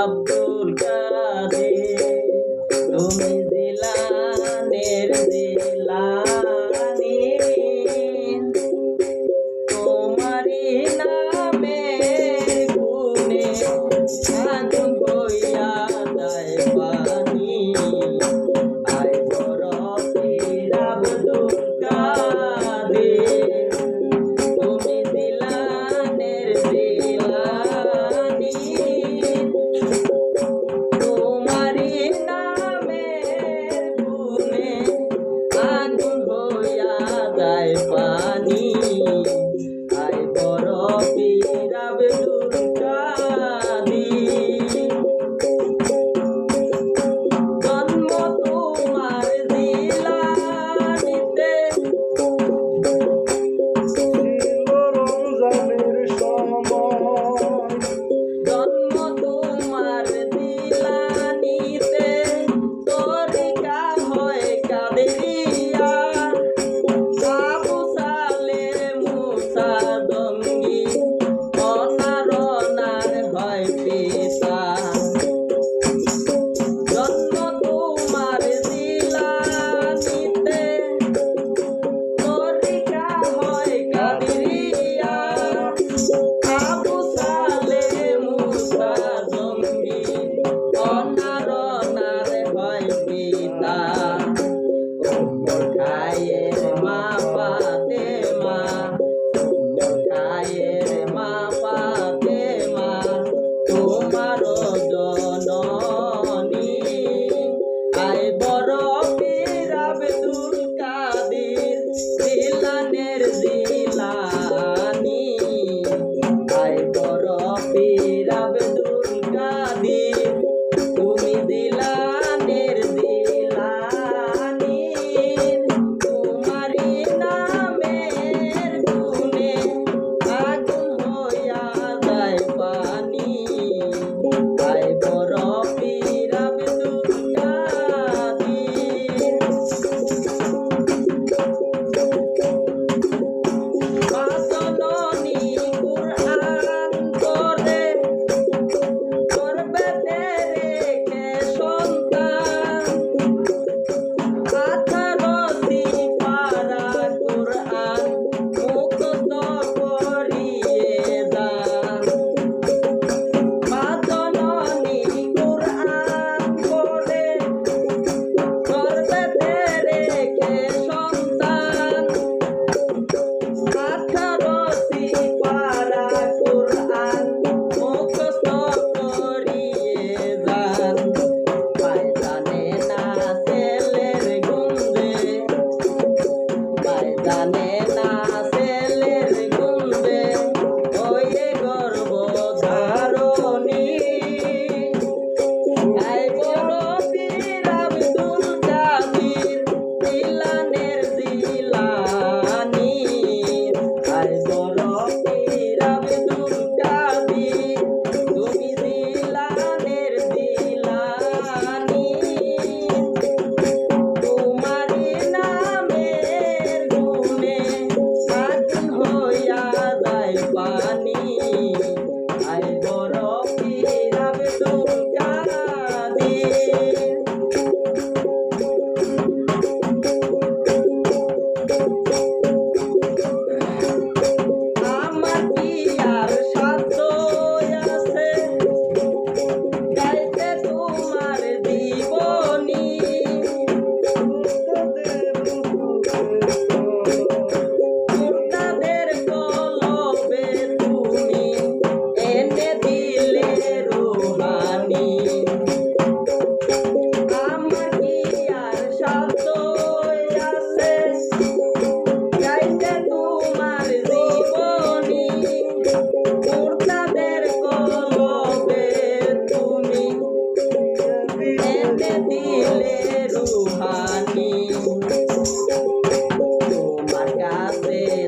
আব্দুল কাদের তুমি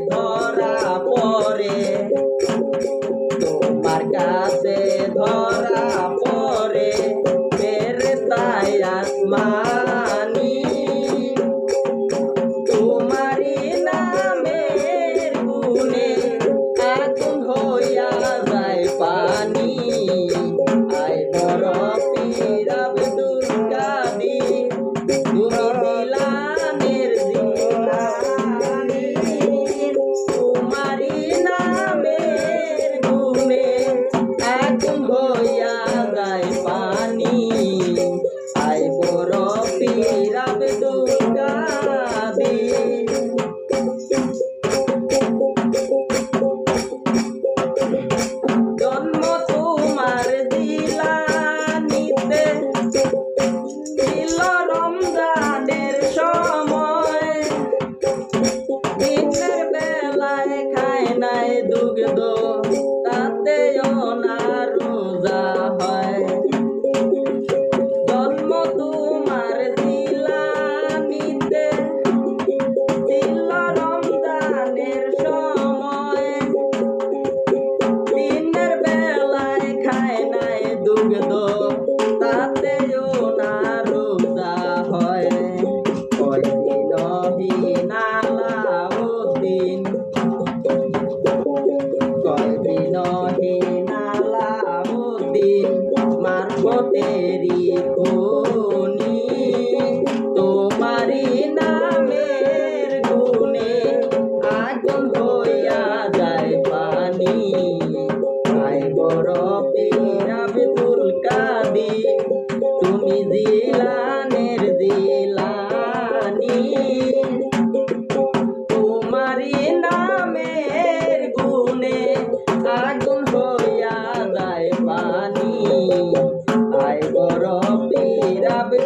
Senhor. তুমি দিলানের দিলানি। তোমারি নামের আয় বড় পিরাবে